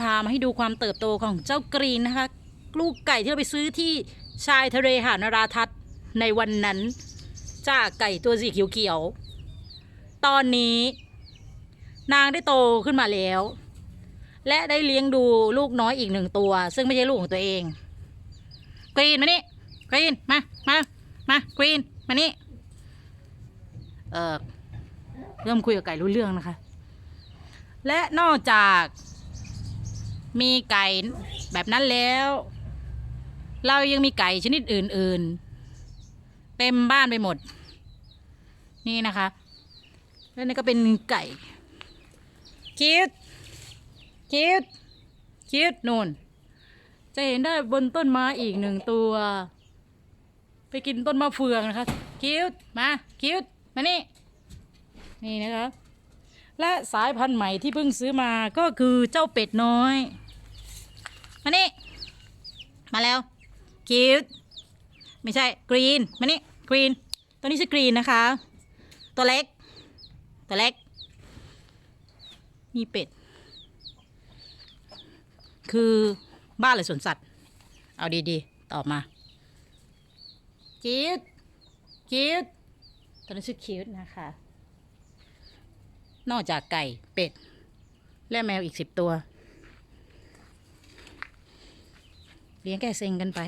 พามาให้ดูความเติบโตของเจ้ากรีนนะคะ ลูกไก่ที่เราไปซื้อที่ชายทะเลหาดนราทัศน์ในวันนั้นจากไก่ตัวสีเขียวๆตอนนี้ นางได้โตขึ้นมาแล้ว และได้เลี้ยงดูลูกน้อยอีกหนึ่งตัว ซึ่งไม่ใช่ลูกของตัวเอง กรีนมานี่กรีนมา มา มากรีนมานี่เออเริ่มคุยกับไก่รู้เรื่องนะคะ และนอกจาก มีไก่แบบนั้นแล้ว เรายังมีไก่ชนิดอื่น ๆ เต็มบ้านไปหมด นี่นะคะ แล้วนี่ก็เป็นไก่ คิด คิด คิดนูนจะเห็นได้บนต้นไม้อีกหนึ่งตัว ไปกินต้นมะเฟืองนะคะ คิดมาคิดมานี่ นี่นะคะและสายพันธุ์ใหม่ที่เพิ่งซื้อมาก็คือเจ้าเป็ดน้อย มานี่ มาแล้วคิวไม่ใช่กรีนมานี่กรีนตัวนี้ชื่อกรีนนะคะ ตัวเล็ก ตัวเล็ก นี่เป็ด คือบ้านหรือสวนสัตว์ เอาดีๆ ตอบมาคิวคิวตัวนี้ชื่อคิวนะคะ นอกจากไก่เป็ด และแมวอีกสิบตัว เลี้ยงแก้เซ็งกันไป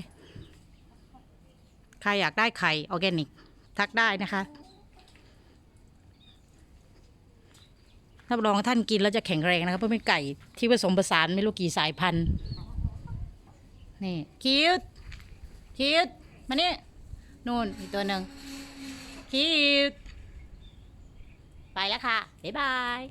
ใครอยากได้ไข่ออร์แกนิก ทักได้นะคะรับรองท่านกินแล้วจะแข็งแรงนะครับเพราะเป็นไก่ที่ผสมผสานไม่รู้กี่สายพันธุ์นี่คิวคิวมานี่นู่นอีกตัวหนึ่งคิวไปแล้วค่ะ บ๊ายบาย